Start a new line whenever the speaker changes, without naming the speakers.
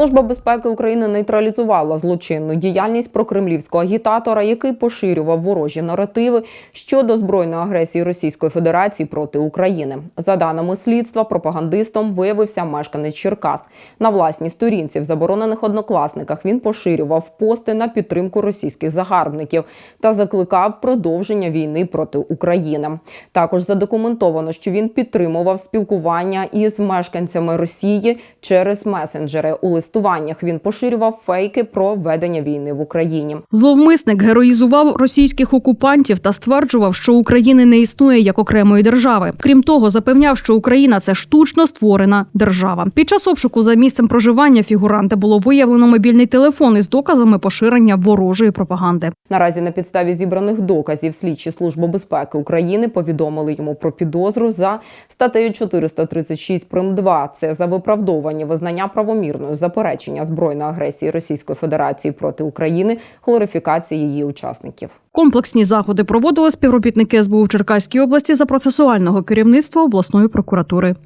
Служба безпеки України нейтралізувала злочинну діяльність прокремлівського агітатора, який поширював ворожі наративи щодо збройної агресії Російської Федерації проти України. За даними слідства, пропагандистом виявився мешканець Черкас. На власній сторінці в заборонених однокласниках він поширював пости на підтримку російських загарбників та закликав продовження війни проти України. Також задокументовано, що він підтримував спілкування із мешканцями Росії через месенджери. У листуваннях він поширював фейки про ведення війни в Україні.
Зловмисник героїзував російських окупантів та стверджував, що України не існує як окремої держави. Крім того, запевняв, що Україна це штучно створена держава. Під час обшуку за місцем проживання фігуранта було виявлено мобільний телефон із доказами поширення ворожої пропаганди.
Наразі на підставі зібраних доказів слідчі служби безпеки України повідомили йому про підозру за статтею 436 прим. 2. Це за виправдовування визнання правомірною заперечення збройної агресії Російської Федерації проти України, глорифікації її учасників.
Комплексні заходи проводили співробітники СБУ в Черкаській області за процесуального керівництва обласної прокуратури.